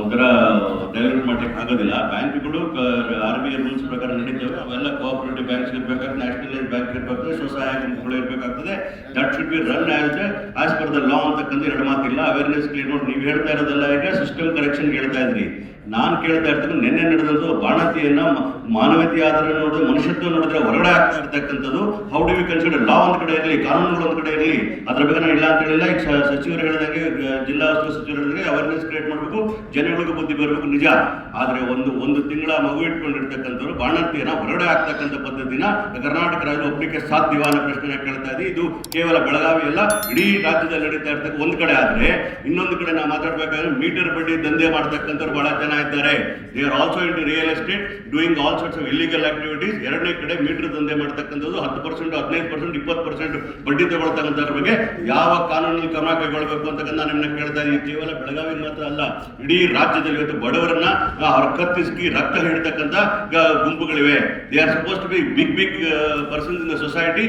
ಒಂಥರ ಡೈವರ್ಟ್ ಮಾಡಕ್ಕೆ ಆಗೋದಿಲ್ಲ. ಬ್ಯಾಂಕ್ಗಳು ಆರ್ ಬಿ ಐ ರೂಲ್ಸ್ ಪ್ರಕಾರ ನಡೀತವೆ. ಅವೆಲ್ಲ ಕೋಆಪರೇಟಿವ್ ಬ್ಯಾಂಕ್ಸ್ ಇರಬೇಕಾದ್ರೆ ನ್ಯಾಷನಲೈಸ್ ಬ್ಯಾಂಕ್ ಇರಬೇಕಾಗ್ತದೆ ಸ್ವಸಹಾಯ ಗುಂಪುಗಳು ಇರಬೇಕಾಗ್ತದೆ. That should be run as as per the law ಅಂತಕ್ಕಂಥ ಎರಡು ಮಾತಿಲ್ಲ. ಅವೇರ್ನೆಸ್ ಕ್ಲಿಯರ್ ನೋಡಿ ನೀವು ಹೇಳ್ತಾ ಇರೋದಲ್ಲ ಈಗ ಸಿಸ್ಟಮ್ ಕರೆಕ್ಷನ್ ಹೇಳ್ತಾ ಇದ್ರಿ. ನಾನು ಕೇಳ್ತಾ ಇರ್ತಕ್ಕಂಥ ನಿನ್ನೆ ನಡೆದದ್ದು ಬಾಣತಿಯನ್ನ ಮಾನವೀಯತೆ ಆಧಾರ ನೋಡಿದ್ರೆ, ಮನುಷ್ಯತ್ವ ನೋಡಿದ್ರೆ ಹೊರಗಡೆ ಆಗ್ತಾ ಇರ್ತಕ್ಕಂಥದ್ದು. How do we consider law ಒಂದ್ ಕಡೆ ಇರಲಿ, ಕಾನೂನುಗಳು ಒಂದ್ ಕಡೆ ಇರಲಿ? ಅದ್ರ ಬಗ್ಗೆ ನಾನು ಇಲ್ಲ ಅಂತ ಹೇಳಿಲ್ಲ. ಈಗ ಸಚಿವರು ಹೇಳಿದಂಗೆ ಜಿಲ್ಲಾ ಸಚಿವರು ಹೇಳಿದಂಗೆ ಅವೇರ್ನೆಸ್ ಕ್ರಿಯೇಟ್ ಮಾಡಬೇಕು. ಜನಗಳಿಗೂ ಬುದ್ಧಿ ಬರಬೇಕು. ನಿಜ ಆದ್ರೆ ಒಂದು ಒಂದು ತಿಂಗಳ ಮಗು ಇಟ್ಕೊಂಡಿರ್ತಕ್ಕಂಥವ್ರು ಬಾಣಂತಿಯರ ಹೊರಗಡೆ ಆಗ್ತಕ್ಕಂಥ ಪದ್ಧತಿನ ಕರ್ನಾಟಕ ರಾಜ್ಯ ಒಪ್ಪಲಿಕ್ಕೆ ಸಾಧ್ಯವ ಅನ್ನೋ ಪ್ರಶ್ನೆ ಕೇಳ್ತಾ ಇದೆ. ಇದು ಕೇವಲ ಬೆಳಗಾವಿ ಅಲ್ಲ, ಇಡೀ ರಾಜ್ಯದಲ್ಲಿ ನಡೀತಾ ಇರ್ತಕ್ಕ ಒಂದ್ ಕಡೆ ಆದ್ರೆ ಇನ್ನೊಂದು ಕಡೆ ನಾವು ಮಾತಾಡ್ಬೇಕಾದ್ರೆ ಮೀಟರ್ ಬಡ್ಡಿ ದಂಧೆ ಮಾಡ್ತಕ್ಕಂಥವ್ರು ಬಹಳ ಜನ ಇದ್ದಾರೆ. They are also in real estate doing all sorts of illegal activities ಎರಡನೇ ಕಡೆ ಮೀಟರ್ ದಂಧೆ ಮಾಡ್ತಕ್ಕಂಥದ್ದು ಹತ್ತು ಪರ್ಸೆಂಟ್ ಹದಿನೈದು ಪರ್ಸೆಂಟ್ ಇಪ್ಪತ್ತು ಪರ್ಸೆಂಟ್ ಬಡ್ಡಿ ತಗೊಳ್ತಕ್ಕಂಥದ್ರ ಬಗ್ಗೆ ಯಾವ ಕಾನೂನಲ್ಲಿ ಕ್ರಮ ಕೈಗೊಳ್ಳಬೇಕು ಅಂತಕ್ಕಂಥ ನಾನು ನಿಮ್ಮನ್ನ ಕೇಳ್ತಾ ಇದ್ದೀನಿ ಕೇವಲ ಬೆಳಗಾವಿ ಮಾತ್ರ ಅಲ್ಲ, ಇಡೀ ರಾಜ್ಯದಲ್ಲಿ ಇವತ್ತು ಬಡವರನ್ನ ಆ, ಕತ್ತಿಸಿ ರಕ್ತ ಹಿಡ್ತಕ್ಕಂಥ ಗುಂಪುಗಳಿವೆ. They are suppose to be big big person in the society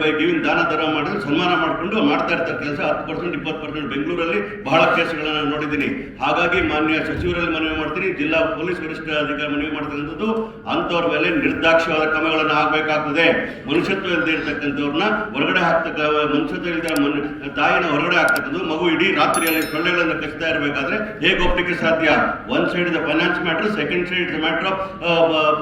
by giving ದಾನ ದರ ಮಾಡಿದ್ರೆ ಸನ್ಮಾನ ಮಾಡಿಕೊಂಡು ಮಾಡ್ತಾ ಇರ್ತಾರೆ. ಕೆಲಸ ಹತ್ತು ಪರ್ಸೆಂಟ್ ಇಪ್ಪತ್ತು ಪರ್ಸೆಂಟ್ ಬೆಂಗಳೂರಲ್ಲಿ ಬಹಳ ಕೇಸ್ಗಳನ್ನ ನಾನು ನೋಡಿದ್ದೀನಿ. ಹಾಗಾಗಿ ಮಾನ್ಯ ಸಚಿವರಲ್ಲಿ ಮನವಿ ಮಾಡ್ತೀನಿ. ಜಿಲ್ಲಾ ಪೊಲೀಸ್ ವರಿಷ್ಠ ಅಧಿಕಾರಿ ಮನವಿ ಮಾಡ್ತಕ್ಕಂಥದ್ದು ಅಂಥವ್ರ ಮೇಲೆ ನಿರ್ದಾಕ್ಷ್ಯವಾದ ಕ್ರಮಗಳನ್ನು ಆಗಬೇಕಾಗ್ತದೆ. ಮನುಷ್ಯತ್ವ ಇಲ್ಲದೆ ಇರ್ತಕ್ಕಂಥವ್ರನ್ನ ಹೊರಗಡೆ ಹಾಕ್ತಕ್ಕ ಮನುಷ್ಯತ್ವ ಇಲ್ಲದೆ ತಾಯಿನ ಹೊರಗಡೆ ಹಾಕ್ತಕ್ಕಂಥದ್ದು ಮಗು ಇಡೀ ರಾತ್ರಿಯಲ್ಲಿ ಸೊಳ್ಳೆಗಳನ್ನು ಕಚ್ತಾ ಇರಬೇಕಾದ್ರೆ ಹೇಗೆ ಒಪ್ಪಲಿಕ್ಕೆ ಸಾಧ್ಯ? One side is finance matter second side is matter of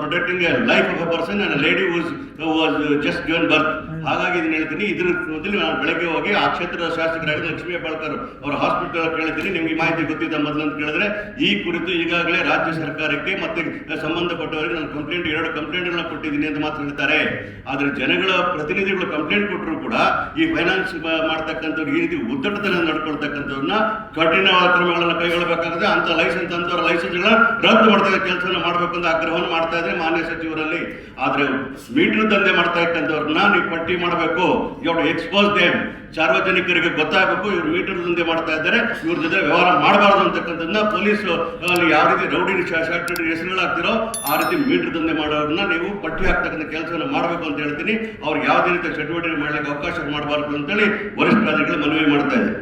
protecting a life of a person and lady was was just given birth. ಹಾಗಾಗಿ ಇದನ್ನ ಹೇಳ್ತೀನಿ. ಇದ್ರ ಮೊದಲು ನಾನು ಬೆಳಗ್ಗೆ ಹೋಗಿ ಆ ಕ್ಷೇತ್ರದ ಶಾಸಕರಾಗಿದ್ದ ಲಕ್ಷ್ಮೀ ಹೆಬ್ಬಾಳ್ಕರ್ ಅವರ ಹಾಸ್ಪಿಟಲ್ ಕೇಳ್ತೀನಿ ನಿಮಗೆ ಮಾಹಿತಿ ಗೊತ್ತಿದ್ದ ಮೊದಲು ಅಂತ ಕೇಳಿದ್ರೆ, ಈ ಕುರಿತು ಈಗಾಗಲೇ ರಾಜ್ಯ ಸರ್ಕಾರಕ್ಕೆ ಮತ್ತೆ ಸಂಬಂಧಪಟ್ಟವರಿಗೆ ನಾನು ಕಂಪ್ಲೇಂಟ್ ಎರಡು ಕಂಪ್ಲೇಂಟ್ಗಳನ್ನ ಕೊಟ್ಟಿದ್ದೀನಿ ಅಂತ ಮಾತ್ರ ಹೇಳ್ತಾರೆ. ಆದ್ರೆ ಜನಗಳ ಪ್ರತಿನಿಧಿಗಳು ಕಂಪ್ಲೇಂಟ್ ಕೊಟ್ಟರು ಕೂಡ ಈ ಫೈನಾನ್ಸ್ ಮಾಡ್ತಕ್ಕಂಥವ್ರು, ಈ ರೀತಿ ಉದ್ದಟದಲ್ಲಿ ನಡ್ಕೊಳ್ತಕ್ಕಂಥವ್ರನ್ನ ಕಠಿಣವಾದ ಕ್ರಮಗಳನ್ನು ಕೈಗೊಳ್ಳಬೇಕಾಗುತ್ತೆ. ಅಂತ ಲೈಸೆನ್ಸ್ ಅಂತವ್ರ ಲೈಸೆನ್ಸ್ಗಳನ್ನ ರದ್ದು ಮಾಡ್ತಕ್ಕ ಕೆಲಸವನ್ನು ಮಾಡಬೇಕು ಅಂತ ಆಗ್ರಹವನ್ನು ಮಾಡ್ತಾ ಇದ್ರೆ ಮಾನ್ಯ ಸಚಿವರಲ್ಲಿ. ಆದ್ರೆ ಮೀಟರ್ ದಂಧೆ ಮಾಡ್ತಾ ಇರ್ತಕ್ಕಂಥವ್ರನ್ನ ನೀವು ಪಟ್ಟಿ ಮಾಡಬೇಕು. ಇವ್ರು ಎಕ್ಸ್ಪೋಸ್ ದೇಮ್ ಸಾರ್ವಜನಿಕರಿಗೆ ಗೊತ್ತಾಗಬೇಕು ಇವ್ರು ಮೀಟರ್ ದಂಧೆ ಮಾಡ್ತಾ ಇದ್ದಾರೆ. ಇವ್ರ ಜೊತೆ ವ್ಯವಹಾರ ಮಾಡಬಾರ್ದು ಅಂತಕ್ಕಂಥದ್ದನ್ನ ಪೊಲೀಸ್ ಯಾವ ರೀತಿ ರೌಡಿ ಹೆಸರುಗಳಾಗ್ತಿರೋ ಆ ರೀತಿ ಮೀಟರ್ ದಂಧೆ ಮಾಡೋರನ್ನ ನೀವು ಪಟ್ಟಿ ಹಾಕ್ತಕ್ಕಂಥ ಕೆಲಸವನ್ನು ಮಾಡಬೇಕು ಅಂತ ಹೇಳ್ತೀನಿ. ಅವ್ರು ಯಾವುದೇ ರೀತಿಯ ಚಟುವಟಿಕೆ ಮಾಡಲಿಕ್ಕೆ ಅವಕಾಶ ಮಾಡಬಾರ್ದು ಅಂತೇಳಿ ವರಿಷ್ಠಾಧಿಕಾರಿಗಳು ಮನವಿ ಮಾಡ್ತಾ ಇದ್ದಾರೆ.